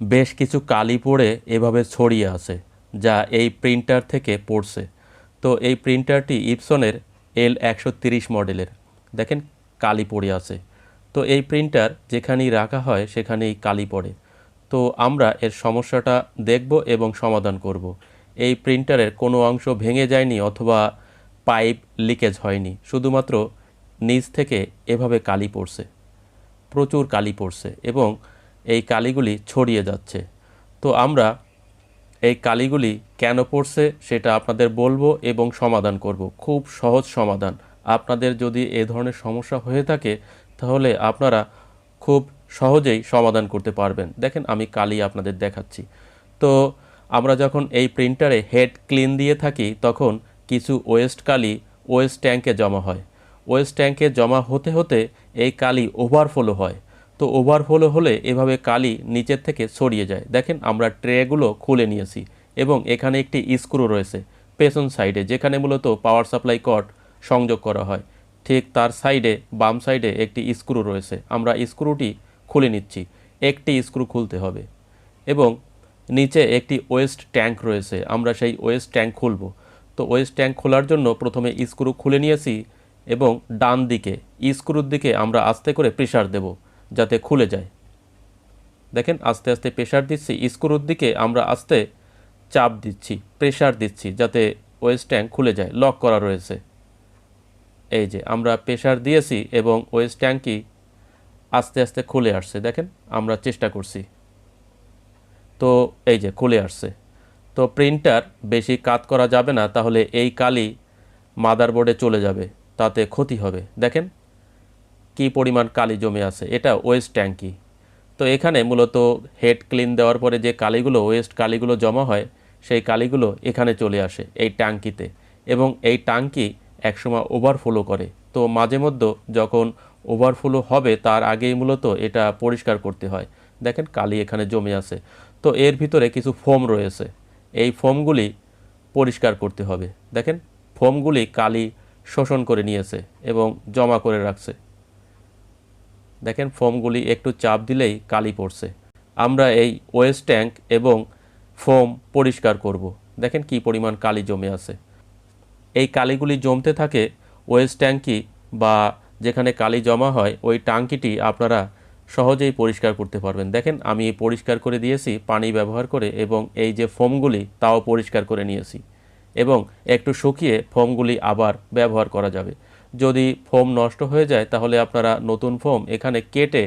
বেশ কিছু কালি পড়ে এভাবে ছড়িয়ে আছে, যা এই প্রিন্টার থেকে পড়ছে। তো এই প্রিন্টারটি ইপসনের এল একশো মডেলের। দেখেন কালি পড়ে আছে। তো এই প্রিন্টার যেখানেই রাখা হয়, সেখানেই কালি পড়ে। তো আমরা এর সমস্যাটা দেখব এবং সমাধান করব। এই প্রিন্টারের কোনো অংশ ভেঙে যায়নি অথবা পাইপ লিকেজ হয়নি, শুধুমাত্র নিচ থেকে এভাবে কালি পড়ছে। প্রচুর কালি পড়ছে এবং এই কালিগুলি ছড়িয়ে যাচ্ছে। তো আমরা এই কালিগুলি কেন পড়ছে সেটা আপনাদের বলব এবং সমাধান করব। খুব সহজ সমাধান। আপনাদের যদি এ ধরনের সমস্যা হয়ে থাকে, তাহলে আপনারা খুব সহজেই সমাধান করতে পারবেন। দেখেন আমি কালি আপনাদের দেখাচ্ছি। তো আমরা যখন এই প্রিন্টারে হেড ক্লিন দিয়ে থাকি, তখন কিছু ওয়েস্ট কালি ওয়েস্ট ট্যাঙ্কে জমা হয়। ওয়েস্ট ট্যাঙ্কে জমা হতে হতে এই কালি ওভারফ্লো হয়। তো ওভারফ্লো হলে এভাবে কালি নিচের থেকে সরিয়ে যায়। দেখেন আমরা ট্রেগুলো খুলে নিয়েছি এবং এখানে একটি স্ক্রু রয়েছে পেছন সাইডে যেখানে মূলত পাওয়ার সাপ্লাই কর্ড সংযোগ করা হয়। ঠিক তার সাইডে বাম সাইডে একটি স্ক্রু রয়েছে। আমরা স্ক্রুটি খুলে নিচ্ছি, একটি স্ক্রু খুলতে হবে এবং নিচে একটি ওয়েস্ট ট্যাঙ্ক রয়েছে, আমরা সেই ওয়েস্ট ট্যাঙ্ক খুলব। তো ওয়েস্ট ট্যাঙ্ক খোলার জন্য প্রথমে স্ক্রু খুলে নিয়েছি এবং ডান দিকে স্ক্রুর দিকে আমরা আস্তে করে প্রেশার দেব। যাতে খুলে যায়। দেখেন, আস্তে আস্তে প্রেশার দিচ্ছি, স্ক্রুর দিকে আমরা আস্তে চাপ দিচ্ছি প্রেশার দিচ্ছি যাতে ওয়েস্ট ট্যাঙ্ক খুলে যায় লক করা রয়েছে। এই যে, আমরা প্রেশার দিয়েছি এবং ওয়েস্ট ট্যাঙ্কই আস্তে আস্তে খুলে আসছে। দেখেন, আমরা চেষ্টা করছি। তো এই যে, খুলে আসছে। তো প্রিন্টার বেশি কাত করা যাবে না, তাহলে এই কালি মাদারবোর্ডে চলে যাবে, তাতে ক্ষতি হবে। দেখেন কি পরিমাণ কালি জমে আছে? এটা ওয়েস্ট ট্যাঙ্কি তো এখানে মূলত হেড ক্লিন দেওয়ার পরে যে কালিগুলো ওয়েস্ট কালিগুলো জমা হয়, সেই কালিগুলো এখানে চলে আসে এই ট্যাঙ্কিতে এবং এই ট্যাঙ্কি একসময় ওভারফ্লো করে। তো মাঝে মধ্যে যখন ওভারফ্লো হবে, তার আগেই মূলত এটা পরিষ্কার করতে হয়। দেখেন কালি এখানে জমে আছে। তো এর ভিতরে কিছু ফোম রয়েছে। এই ফোমগুলি পরিষ্কার করতে হবে। দেখেন ফোমগুলি কালি শোষণ করে নিয়েছে এবং জমা করে রাখছে। দেখেন ফোমগুলি একটু চাপ দিলেই কালি পড়ছে। আমরা এই ওয়েস্ট ট্যাঙ্ক এবং ফোম পরিষ্কার করব। দেখেন কি পরিমাণ কালি জমে আছে। এই কালিগুলি জমতে থাকে ওয়েস্ট ট্যাঙ্কি বা যেখানে কালি জমা হয়, ওই ট্যাঙ্কিটি আপনারা সহজেই পরিষ্কার করতে পারবেন। দেখেন আমি পরিষ্কার করে দিয়েছি, পানি ব্যবহার করে এবং এই যে ফোমগুলি তাও পরিষ্কার করে নিয়েছি। এবং একটু শুকিয়ে ফোমগুলি আবার ব্যবহার করা যাবে। যদি ফোম নষ্ট হয়ে যায়, তাহলে আপনারা নতুন ফোম এখানে কেটে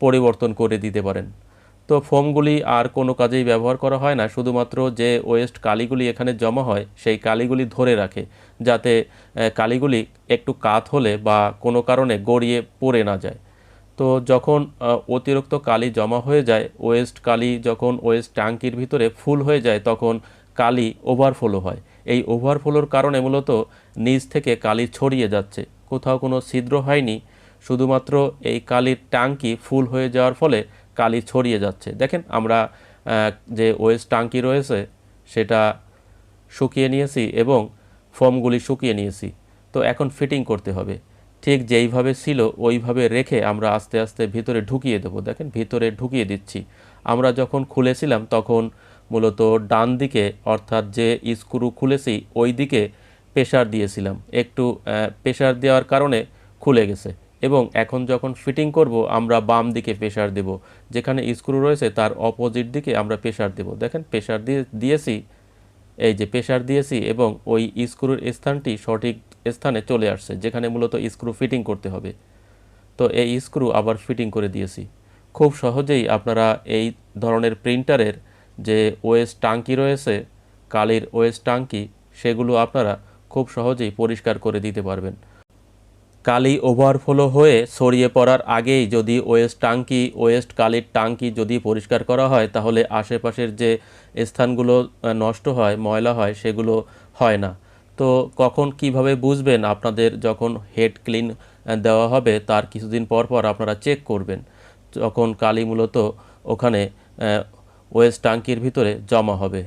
পরিবর্তন করে দিতে পারেন। তো ফোমগুলি আর কোনো কাজেই ব্যবহার করা হয় না, শুধুমাত্র যে ওয়েস্ট কালিগুলি এখানে জমা হয়, সেই কালিগুলি ধরে রাখে, যাতে কালিগুলি একটু কাত হলে বা কোনো কারণে গড়িয়ে পড়ে না যায়। তো যখন অতিরিক্ত কালি জমা হয়ে যায়, ওয়েস্ট কালি যখন ওয়েস্ট ট্যাঙ্কির ভিতরে ফুল হয়ে যায়, তখন কালি ওভারফ্লো হয়। এই ওভারফ্লোর কারণে মূলত নিচ থেকে কালি ছড়িয়ে যাচ্ছে। কোথাও কোনো ছিদ্র হয়নি, শুধুমাত্র এই কালির ট্যাঙ্কি ফুল হয়ে যাওয়ার ফলে কালি ছড়িয়ে যাচ্ছে। দেখেন আমরা যে ওয়েস্ট ট্যাঙ্কি রয়েছে, সেটা শুকিয়ে নিয়েছি এবং ফর্মগুলি শুকিয়ে নিয়েছি। তো এখন ফিটিং করতে হবে। ঠিক যেইভাবে ছিল, ওইভাবে রেখে আমরা আস্তে আস্তে ভিতরে ঢুকিয়ে দেবো। দেখেন ভিতরে ঢুকিয়ে দিচ্ছি। আমরা যখন খুলেছিলাম, তখন মূলত ডান দিকে, অর্থাৎ যে স্ক্রু খুলেছি, ওই দিকে প্রেশার দিয়েছিলাম। একটু প্রেশার দেওয়ার কারণে খুলে গেছে। এবং এখন যখন ফিটিং করব, আমরা বাম দিকে প্রেশার দেব। যেখানে স্ক্রু রয়েছে, তার অপোজিট দিকে আমরা প্রেশার দেব। দেখেন প্রেশার দিয়ে, দিয়েছি, এই যে প্রেশার দিয়েছি এবং ওই স্ক্রুর স্থানটি সঠিক স্থানে চলে আসছে, যেখানে মূলত স্ক্রু ফিটিং করতে হবে। তো এই স্ক্রু আবার ফিটিং করে দিয়েছি। খুব সহজেই আপনারা এই ধরনের প্রিন্টারের যে ওয়েস টাঙ্কি রয়েছে, কালির ওয়েস টাঙ্কি, সেগুলো আপনারা খুব সহজেই পরিষ্কার করে দিতে পারবেন। কালি ওভারফ্লো হয়ে ছড়িয়ে পড়ার আগেই যদি ওয়েস্ট টাঙ্কি ওয়েস্ট কালির টাঙ্কি যদি পরিষ্কার করা হয়, তাহলে আশেপাশের যে স্থানগুলো নষ্ট হয়, ময়লা হয়, সেগুলো হয় না। তো কখন কীভাবে বুঝবেন আপনাদের যখন হেড ক্লিন দেওয়া হবে, তার কিছুদিন পর পর আপনারা চেক করবেন। যখন কালি মূলত ওখানে ওয়েস্ট ট্যাঙ্কির ভিতরে জমা হবে।